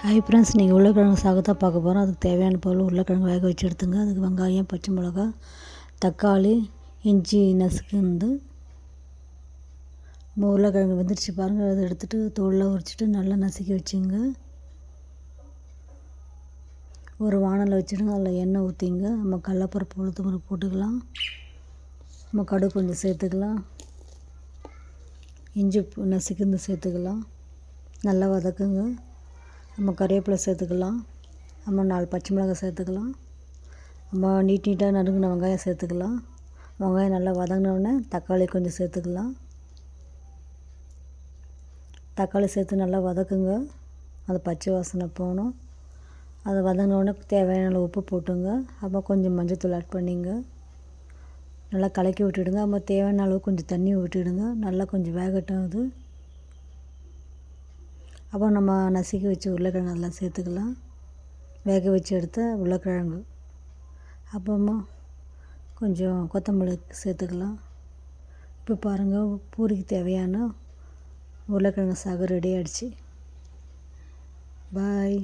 Hi friends நீங்கள் உருளைக்கிழங்கு சாகத்தான் பார்க்க போகிறோம் அதுக்கு தேவையான பொருள் உருளைக்கிழங்கு வேக வச்சு எடுத்துங்க. அதுக்கு வெங்காயம் பச்சை மிளகா தக்காளி இஞ்சி நசுக்குந்து நம்ம உருளைக்கிழங்கு வெந்துருச்சு பாருங்கள் அதை எடுத்துகிட்டு தோலில் உரிச்சிட்டு நல்லா நசுக்கி வச்சுங்க. ஒரு வானலை வச்சுடுங்க. அதில் எண்ணெய் ஊற்றிங்க நம்ம கடலப்பருப்பு முறை போட்டுக்கலாம். நம்ம கடுகு கொஞ்சம் சேர்த்துக்கலாம். இஞ்சி நசுக்கிந்து சேர்த்துக்கலாம். நல்லா வதக்குங்க. நம்ம கருவேப்பிலை சேர்த்துக்கலாம். நம்ம நாலு பச்சை மிளகாய் சேர்த்துக்கலாம். நம்ம நீட் நீட்டாக நறுங்கின வெங்காயம் சேர்த்துக்கலாம். வெங்காயம் நல்லா வதங்கினோடனே தக்காளி கொஞ்சம் சேர்த்துக்கலாம். தக்காளி சேர்த்து நல்லா வதக்குங்க. அது பச்சை வாசனை போகணும். அதை வதங்கினோடனே தேவையான அளவு உப்பு போட்டுங்க. அப்புறம் கொஞ்சம் மஞ்சத்தூள் ஆட் பண்ணிங்க. நல்லா கலக்கி விட்டுடுங்க. அப்போ தேவையான அளவு கொஞ்சம் தண்ணி விட்டுடுங்க நல்லா கொஞ்சம் வேகட்டும் அது. அப்போ நம்ம நசுக்கி வச்ச உருளைக்கிழங்கு அதெல்லாம் சேர்த்துக்கலாம். வேக வச்சு எடுத்த உருளைக்கிழங்கு. அப்புறமா கொஞ்சம் கொத்தமல்லி சேர்த்துக்கலாம். இப்போ பாருங்கள் பூரிக்கு தேவையான உருளைக்கிழங்கு சாகு ரெடி ஆகிடுச்சு பாய்